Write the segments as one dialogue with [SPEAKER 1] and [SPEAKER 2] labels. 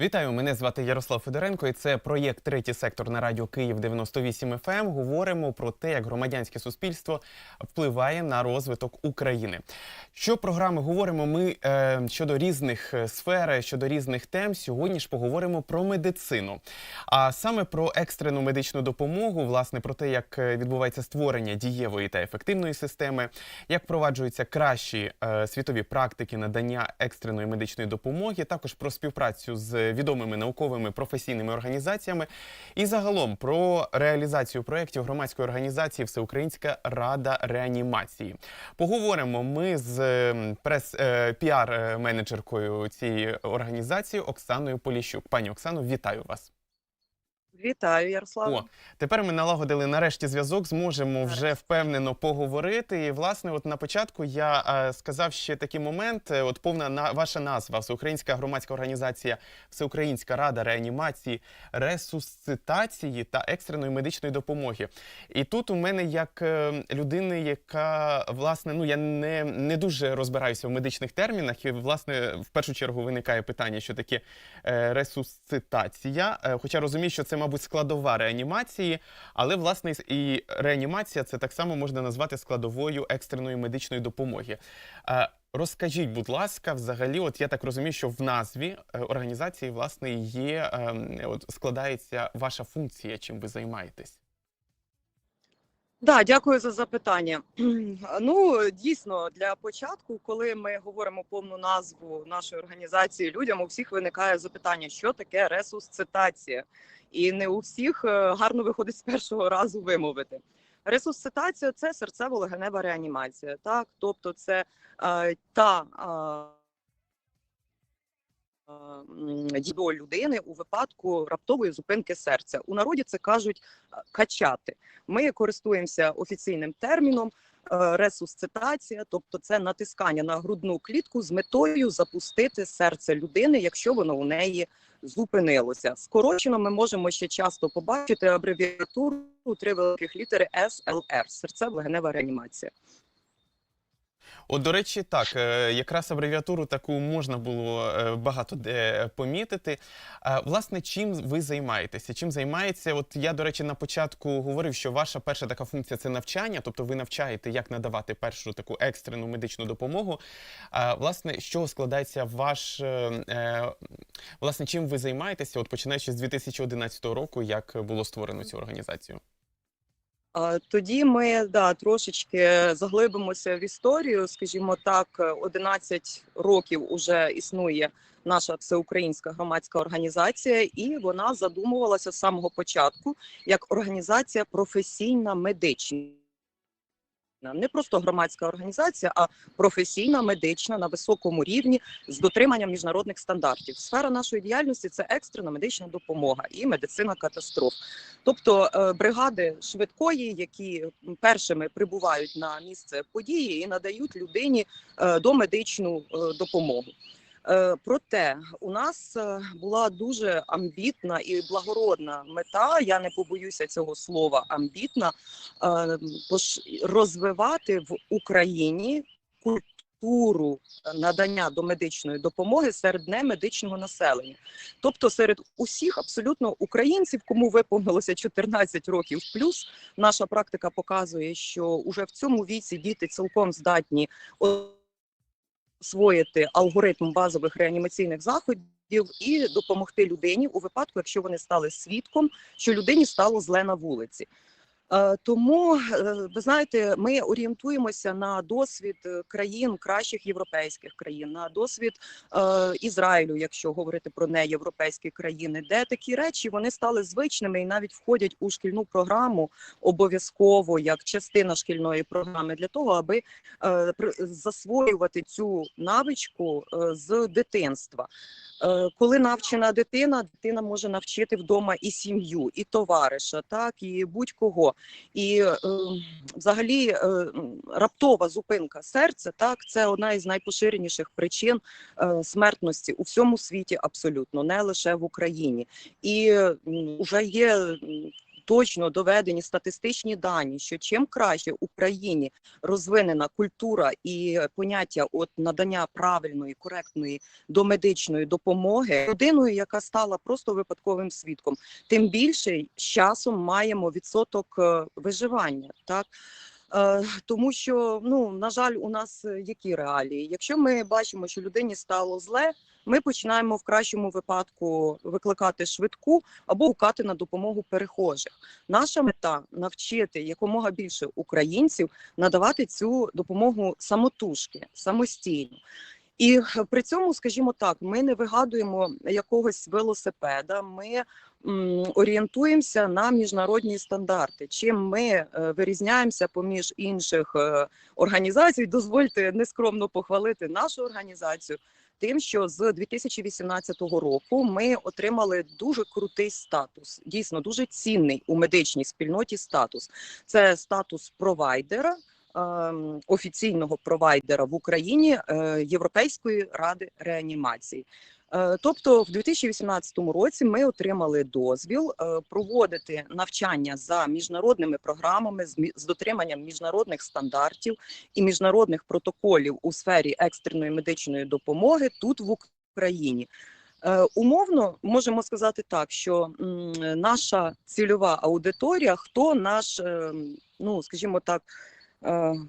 [SPEAKER 1] Вітаю, мене звати Ярослав Федоренко, і це проєкт Третій сектор на радіо Київ 98 FM. Ем». Говоримо про те, як громадянське суспільство впливає на розвиток України. Що програми говоримо ми е, щодо різних е, сфер, щодо різних тем. Сьогодні ж поговоримо про медицину, а саме про екстрену медичну допомогу, власне, про те, як е, відбувається створення дієвої та ефективної системи, як впроваджуються кращі е, світові практики надання екстреної медичної допомоги, також про співпрацю з відомими науковими професійними організаціями, і загалом про реалізацію проєктів громадської організації Всеукраїнська рада реанімації. Поговоримо ми з ем, прес е, цієї організації Оксаною Поліщук. Пані Оксано, вітаю вас.
[SPEAKER 2] Вітаю, Ярославе.
[SPEAKER 1] О, тепер ми налагодили нарешті зв'язок, зможемо вже впевнено поговорити. І власне, от на початку я е, сказав ще такий момент. е, От повна на ваша назва Всеукраїнська громадська організація, Всеукраїнська рада реанімації, ресусцитації та екстреної медичної допомоги. І тут у мене, як е, людини, яка власне, ну я не, не дуже розбираюся в медичних термінах, і власне в першу чергу виникає питання, що таке е, ресусцитація. Е, Хоча розумію, що це, мабуть, складова реанімації, але власне і реанімація це так само можна назвати складовою екстреної медичної допомоги. Е, Розкажіть, будь ласка, взагалі, от я так розумію, що в назві е, організації власне є ем, от складається ваша функція, чим ви займаєтесь.
[SPEAKER 2] Да, дякую за запитання. Ну, дійсно, для початку, коли ми говоримо повну назву нашої організації людям, у всіх виникає запитання, що таке ресусцитація. І не у всіх е, гарно виходить з першого разу вимовити. Ресусцитація це серцево-легенева реанімація. Так, тобто, це е, та е, до людини у випадку раптової зупинки серця. У народі це кажуть е, качати. Ми користуємося офіційним терміном е, ресусцитація, тобто це натискання на грудну клітку з метою запустити серце людини, якщо воно у неї зупинилося. Скорочено ми можемо ще часто побачити абревіатуру три великих літери SLR – серцево-легенева реанімація.
[SPEAKER 1] От, до речі, так, е, якраз абревіатуру таку можна було е, багато де помітити. Власне, чим ви займаєтеся? Чим займається? От я, до речі, на початку говорив, що ваша перша така функція це навчання, тобто ви навчаєте, як надавати першу таку екстрену медичну допомогу. Власне, з чого складається ваш е, власне, чим ви займаєтеся? От починаючи з 2011 року, як було створено цю організацію?
[SPEAKER 2] Тоді ми да трошечки заглибимося в історію. Скажімо так, 11 років уже існує наша всеукраїнська громадська організація, і вона задумувалася з самого початку як організація професійна медична. Не просто громадська організація, а професійна медична на високому рівні з дотриманням міжнародних стандартів. Сфера нашої діяльності це екстрена медична допомога і медицина катастроф. Тобто е, бригади швидкої, які першими прибувають на місце події і надають людині е, домедичну е, допомогу. Е, Проте у нас е, була дуже амбітна і благородна мета. Я не побоюся цього слова амбітна, е, розвивати в Україні культуру надання домедичної допомоги серед немедичного населення, тобто серед усіх абсолютно українців, кому виповнилося 14 років плюс. Наша практика показує, що уже в цьому віці діти цілком здатні освоїти алгоритм базових реанімаційних заходів і допомогти людині у випадку, якщо вони стали свідком, що людині стало зле на вулиці. Е, Тому е, ви знаєте, ми орієнтуємося на досвід е, країн кращих європейських країн, на досвід Ізраїлю, якщо говорити про неєвропейські країни, де такі речі вони стали звичними і навіть входять у шкільну програму обов'язково як частина шкільної програми для того, аби засвоювати цю навичку з дитинства. Е, Коли навчена дитина, дитина може навчити вдома і сім'ю, і товариша, так і будь-кого. І е, взагалі е, раптова зупинка серця, так це одна із найпоширеніших причин е, смертності у всьому світі, абсолютно не лише в Україні. І вже є точно доведені статистичні дані, що чим краще в Україні розвинена культура і поняття от надання правильної, коректної домедичної допомоги людиною, яка стала просто випадковим свідком, тим більше з часом маємо відсоток е, виживання. Так тому що ну на жаль, у нас е, які реалії? Якщо ми бачимо, що людині стало зле, ми починаємо в кращому випадку викликати швидку або гукати на допомогу перехожих. Наша мета навчити якомога більше українців надавати цю допомогу самотужки, самостійно. І е, при цьому, скажімо так, ми не вигадуємо якогось велосипеда. Ми орієнтуємося на міжнародні стандарти. Чим ми е, вирізняємося поміж інших е, організацій, дозвольте нескромно похвалити нашу організацію. Тим, що з 2018 року ми отримали дуже крутий статус, дійсно дуже цінний у медичній спільноті статус. Це статус провайдера, ем, офіційного провайдера в Україні е, Європейської ради реанімації. Е, Тобто, в 2018 році ми отримали дозвіл е, проводити навчання за міжнародними програмами з дотриманням міжнародних стандартів і міжнародних протоколів у сфері екстреної медичної допомоги тут в Україні. Е, Умовно можемо сказати так, що наша цільова аудиторія, хто наш, е, ну скажімо так,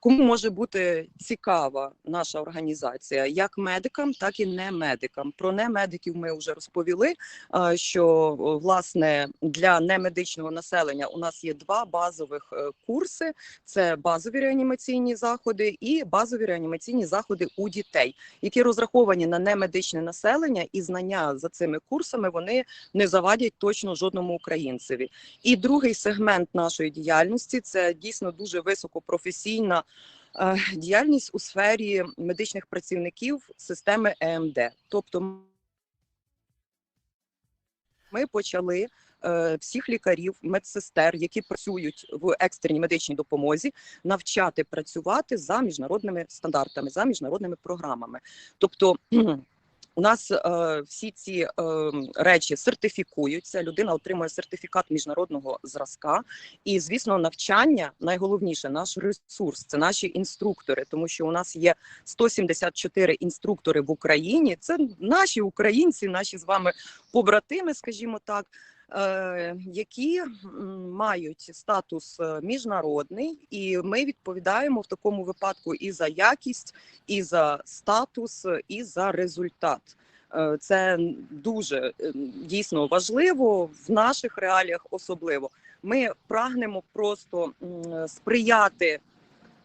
[SPEAKER 2] кому може бути цікава наша організація, як медикам, так і не медикам. Про немедиків ми вже розповіли. е, Що власне для немедичного населення у нас є два базових е, курси: це базові реанімаційні заходи і базові реанімаційні заходи у дітей, які розраховані на немедичне населення, і знання за цими курсами вони не завадять точно жодному українцеві. І другий сегмент нашої діяльності це дійсно дуже високопрофесійна е, діяльність у сфері медичних працівників системи ЕМД. Тобто ми почали е, всіх лікарів, медсестер, які працюють в екстреній медичній допомозі, навчати працювати за міжнародними стандартами, за міжнародними програмами. Тобто у нас е, всі ці е, речі сертифікуються. Людина отримує сертифікат міжнародного зразка. І, звісно, навчання найголовніше наш ресурс це наші інструктори, тому що у нас є 174 інструктори в Україні. Це наші українці, наші з вами побратими, скажімо так. Е, Які мають статус е, міжнародний, і ми відповідаємо в такому випадку і за якість, і за статус, і за результат. Е, Це дуже е, дійсно важливо в наших реаліях, особливо. Ми прагнемо просто сприяти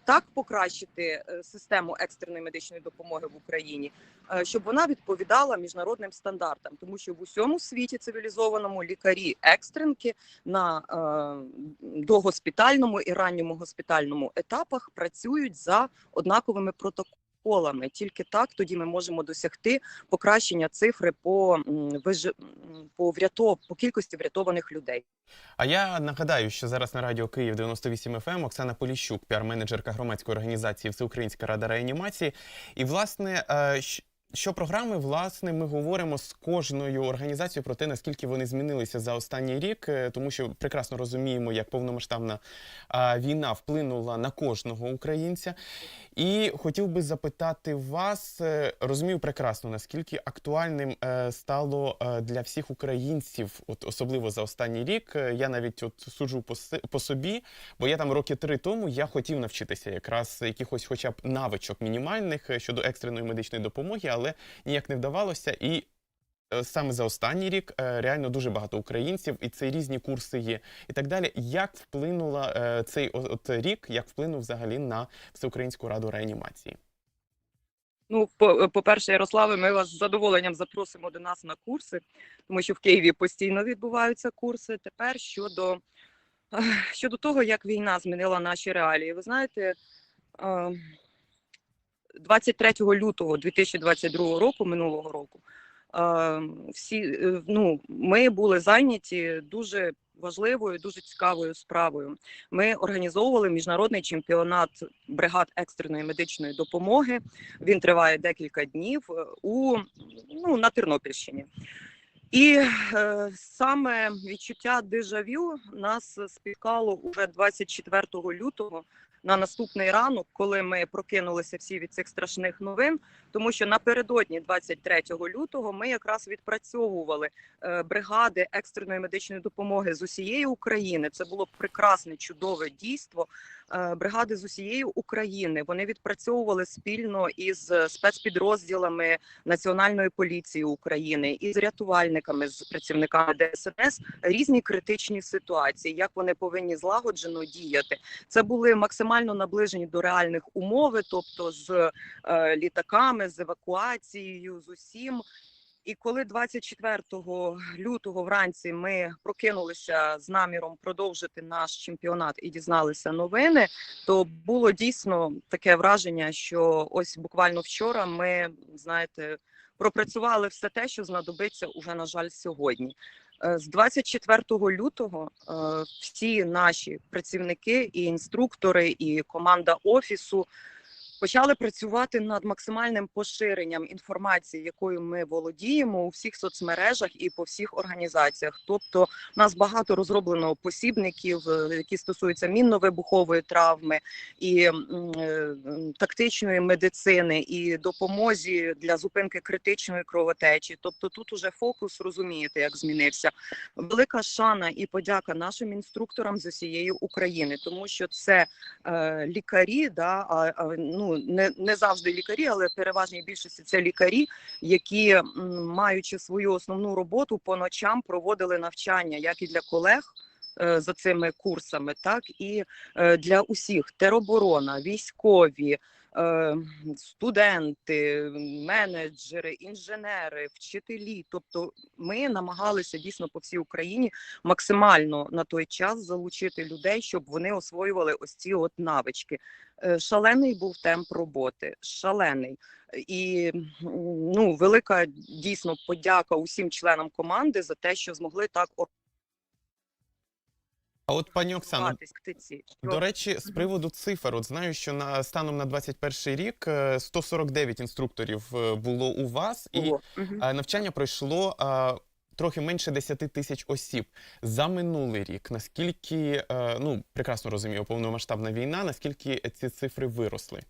[SPEAKER 2] так покращити е, систему екстреної медичної допомоги в Україні, е, щоб вона відповідала міжнародним стандартам, тому що в усьому світі цивілізованому лікарі екстренки на е, догоспітальному і ранньому госпітальному етапах працюють за однаковими протоколами. Тільки так тоді ми можемо досягти покращення цифри по виж... по врятов... по кількості врятованих людей.
[SPEAKER 1] А я нагадаю, що зараз на радіо Київ 98 FM ем Оксана Поліщук, піар-менеджерка громадської організації Всеукраїнська рада реанімації. І власне. Що програми, власне, ми говоримо з кожною організацією про те, наскільки вони змінилися за останній рік, е, тому що прекрасно розуміємо, як повномасштабна війна вплинула на кожного українця. І хотів би запитати вас, е, розумію прекрасно, наскільки актуальним е, стало для всіх українців, от особливо за останній рік. Я навіть от суджу по, собі, бо я там роки три тому я хотів навчитися якраз якихось, хоча б навичок мінімальних щодо екстреної медичної допомоги, але ніяк не вдавалося. І е, саме за останній рік е, реально дуже багато українців, і це різні курси є, і так далі. Як вплинула е, цей от рік, як вплинув взагалі на всеукраїнську раду реанімації?
[SPEAKER 2] Ну, по- по-перше, Ярославе, ми вас з задоволенням запросимо до нас на курси, тому що в Києві постійно відбуваються курси. Тепер щодо, щодо того, як війна змінила наші реалії. Ви знаєте, 23 лютого 2022 року, минулого року, е, всі е, ну, ми були зайняті дуже важливою, дуже цікавою справою. Ми організовували міжнародний чемпіонат бригад екстреної медичної допомоги. Він триває декілька днів е, у ну, на Тернопільщині. І е, саме відчуття дежавю нас спіткало уже 24 лютого на наступний ранок, коли ми прокинулися всі від цих страшних новин, тому що напередодні 23 лютого ми якраз відпрацьовували е, бригади екстреної медичної допомоги з усієї України. Це було прекрасне, чудове дійство. Е, Бригади з усієї України вони відпрацьовували спільно із спецпідрозділами Національної поліції України із рятувальниками, з працівниками ДСНС різні критичні ситуації, як вони повинні злагоджено діяти. Це були максимально наближені до реальних умови, тобто з е, літаками, з евакуацією, з усім. І коли 24 лютого вранці ми прокинулися з наміром продовжити наш чемпіонат і дізналися новини, то було дійсно таке враження, що ось буквально вчора ми знаєте пропрацювали все те, що знадобиться уже на жаль сьогодні. Е, З 24 лютого е, всі наші працівники і інструктори, і команда офісу почали працювати над максимальним поширенням інформації, якою ми володіємо у всіх соцмережах і по всіх організаціях. Тобто, у нас багато розроблено посібників, е, які стосуються мінно-вибухової травми і е, тактичної медицини, і допомозі для зупинки критичної кровотечі. Тобто, тут уже фокус розумієте, як змінився. Велика шана і подяка нашим інструкторам з усієї України, тому що це е, лікарі, да, а, а, не, не завжди лікарі, але переважній більшості це лікарі, які маючи свою основну роботу по ночам проводили навчання, як і для колег. е, За цими курсами, так і е, для усіх тероборона, військові, студенти, менеджери, інженери, вчителі. Тобто, ми намагалися дійсно по всій Україні максимально на той час залучити людей, щоб вони освоювали ось ці от навички. Е, Шалений був темп роботи, шалений. І ну, велика дійсно подяка усім членам команди за те, що змогли так
[SPEAKER 1] А от пані Оксано. До речі, з приводу цифр, от знаю, що на станом на 21 рік е, 149 інструкторів е, було у вас, і.
[SPEAKER 2] Мгм.
[SPEAKER 1] е, навчання пройшло е, трохи менше 10 тисяч осіб. За минулий рік наскільки е, ну прекрасно розумію, повномасштабна війна, наскільки ці цифри виросли?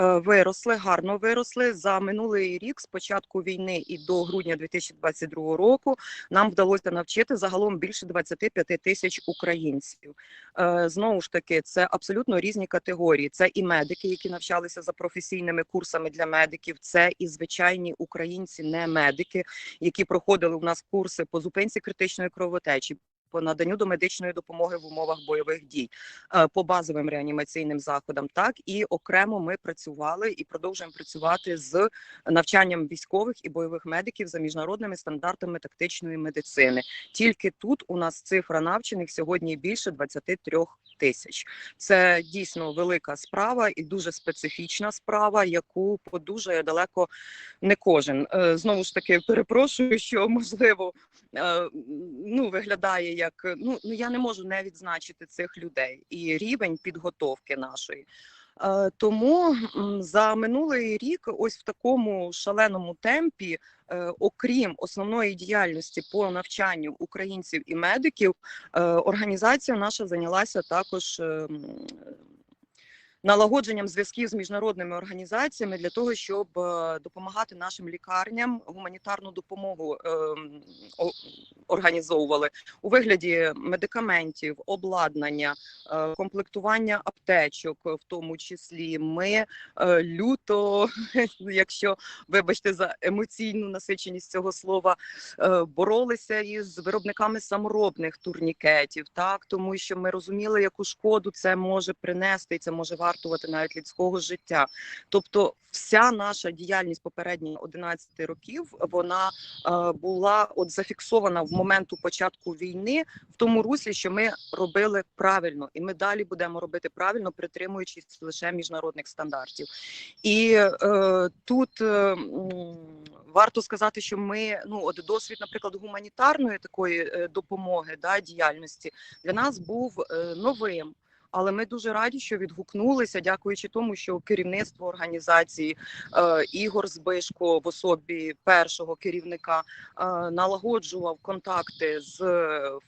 [SPEAKER 2] Е, Виросли, гарно виросли за минулий рік. З початку війни і до грудня 2022 року нам вдалося навчити загалом більше 25 тисяч українців. Е, Знову ж таки, це абсолютно різні категорії. Це і медики, які навчалися за професійними курсами для медиків. Це і звичайні українці, не медики, які проходили у нас курси по зупинці критичної кровотечі. По наданню до медичної допомоги в умовах бойових дій е, по базовим реанімаційним заходам, так і окремо ми працювали і продовжуємо працювати з навчанням військових і бойових медиків за міжнародними стандартами тактичної медицини. Тільки тут у нас цифра навчених сьогодні більше 23 тисяч. Це дійсно велика справа і дуже специфічна справа, яку подужає далеко не кожен. Е, Знову ж таки, перепрошую, що можливо е, ну виглядає як ну ну я не можу не відзначити цих людей і рівень підготовки нашої. Е, Тому за минулий рік, ось в такому шаленому темпі, е, окрім основної діяльності по навчанню українців і медиків, е, організація наша зайнялася також. Налагодженням зв'язків з міжнародними організаціями для того, щоб е, допомагати нашим лікарням гуманітарну допомогу е, м, о- організовували у вигляді медикаментів, обладнання, е, комплектування аптечок, в тому числі. Ми е, люто, якщо вибачте за емоційну насиченість цього слова, боролися із виробниками саморобних турнікетів, так тому що ми розуміли, яку шкоду це може принести, і це може вартувати навіть людського життя. Тобто, вся наша діяльність попередні 11 років вона е, була от зафіксована в моменту початку війни в тому руслі, що ми робили правильно, і ми далі будемо робити правильно, притримуючись лише міжнародних стандартів. І е, тут е, варто сказати, що ми ну от досвід, наприклад, гуманітарної такої е, допомоги да, діяльності для нас був е, новим. Але ми дуже раді, що відгукнулися, дякуючи тому, що керівництво організації е, Ігор Збишко в особі першого керівника е, налагоджував контакти з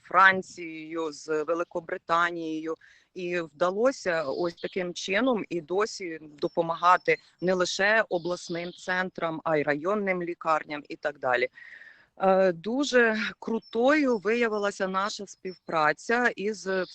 [SPEAKER 2] Францією, з Великобританією, і вдалося ось таким чином і досі допомагати не лише обласним центрам, а й районним лікарням і так далі. Е, Дуже крутою виявилася наша співпраця із е,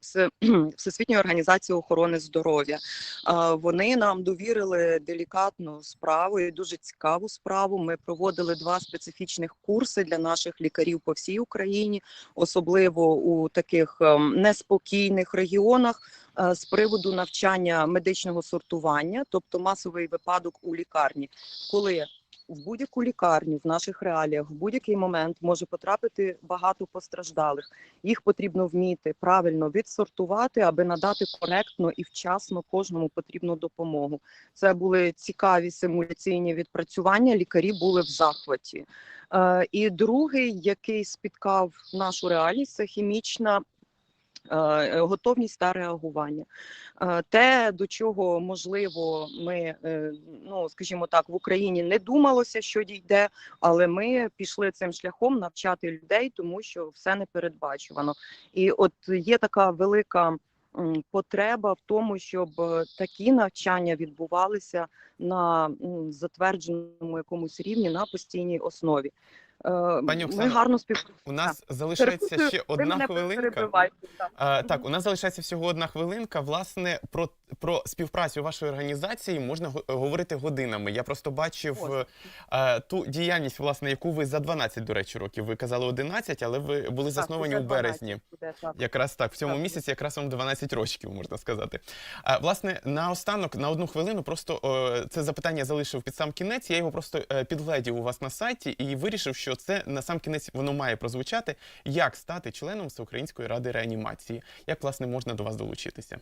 [SPEAKER 2] Все- Всесвітньою організацією охорони здоров'я. Е, Вони нам довірили делікатну справу і дуже цікаву справу. Ми проводили два специфічних курси для наших лікарів по всій Україні, особливо у таких ем, неспокійних регіонах е, з приводу навчання медичного сортування, тобто масовий випадок у лікарні, коли в будь-яку лікарню в наших реаліях в будь-який момент може потрапити багато постраждалих. Їх потрібно вміти правильно відсортувати, аби надати коректно і вчасно кожному потрібну допомогу. Це були цікаві симуляційні відпрацювання. Лікарі були в захваті. Е, і другий, який спіткав нашу реальність, це хімічна. Е, Готовність та реагування, Е, те, до чого можливо, ми е, ну скажімо так, в Україні не думалося, що дійде, але ми пішли цим шляхом навчати людей, тому що все непередбачувано. І от є така велика потреба в тому, щоб е, такі навчання відбувалися на затвердженому якомусь рівні на постійній основі. Е,
[SPEAKER 1] Пані
[SPEAKER 2] Ми гарно співпрацюємо.
[SPEAKER 1] У нас залишається ще одна хвилинка.
[SPEAKER 2] так.
[SPEAKER 1] Так, у нас залишається всього одна хвилинка. Власне, про, про співпрацю вашої організації можна го- говорити годинами. Я просто бачив
[SPEAKER 2] Ось.
[SPEAKER 1] е, ту діяльність, власне, яку ви за 12, до речі, років. Ви казали 11, але ви були
[SPEAKER 2] Так,
[SPEAKER 1] засновані у березні.
[SPEAKER 2] буде, так.
[SPEAKER 1] Якраз так, в цьому
[SPEAKER 2] Так.
[SPEAKER 1] місяці якраз вам 12 років, можна сказати. Власне, наостанок, на одну хвилину, просто е, це запитання залишив під сам кінець. Я його просто е, підгледів у вас на сайті і вирішив, що це на сам кінець воно має прозвучати. Як стати членом Всеукраїнської ради реанімації? Як власне можна до вас долучитися?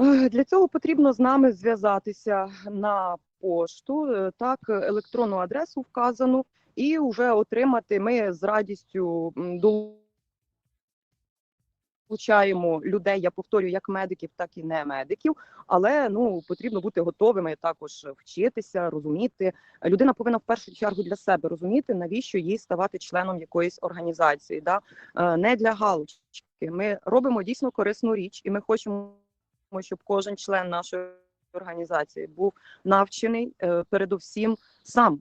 [SPEAKER 2] Е, Для цього потрібно з нами зв'язатися на пошту, е, так електронну адресу вказану, і вже отримати. Ми з радістю м, долучаємо людей. Я повторюю, як медиків, так і не медиків. Але ну потрібно бути готовими також вчитися, розуміти. Людина повинна в першу чергу для себе розуміти, навіщо їй ставати членом якоїсь організації. Да? Е, Не для галочки. Ми робимо дійсно корисну річ, і ми хочемо щоб кожен член нашої організації був навчений е, передовсім сам е,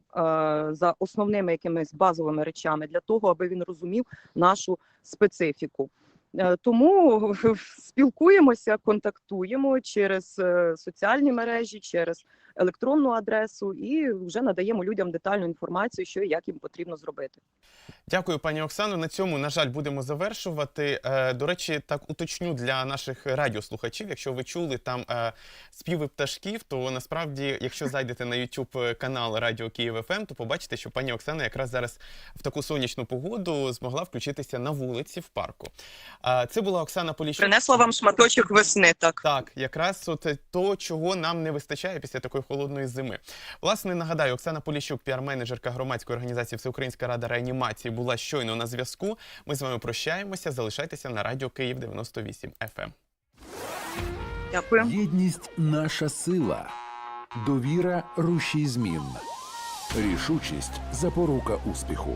[SPEAKER 2] за основними якимись базовими речами для того, аби він розумів нашу специфіку. Е, Тому спілкуємося, контактуємо через е, соціальні мережі, через електронну адресу і вже надаємо людям детальну інформацію, що і як їм потрібно зробити.
[SPEAKER 1] Дякую, пані Оксано. На цьому, на жаль, будемо завершувати. Е, До речі, так уточню для наших радіослухачів. Якщо ви чули там е, співи пташків, то насправді, якщо зайдете на YouTube канал Радіо Київ ФМ, то побачите, що пані Оксана якраз зараз в таку сонячну погоду змогла включитися на вулиці в парку. Е, Це була Оксана Поліщук.
[SPEAKER 2] Принесла вам шматочок весни. Так
[SPEAKER 1] Так, якраз от то, чого нам не вистачає після такої холодної зими. Власне, нагадаю, Оксана Поліщук, піар-менеджерка громадської організації Всеукраїнська рада реанімації, була щойно на зв'язку. Ми з вами прощаємося. Залишайтеся на радіо Київ 98 FM.
[SPEAKER 2] дякую.
[SPEAKER 3] Єдність наша сила, довіра рушій змін, рішучість запорука успіху.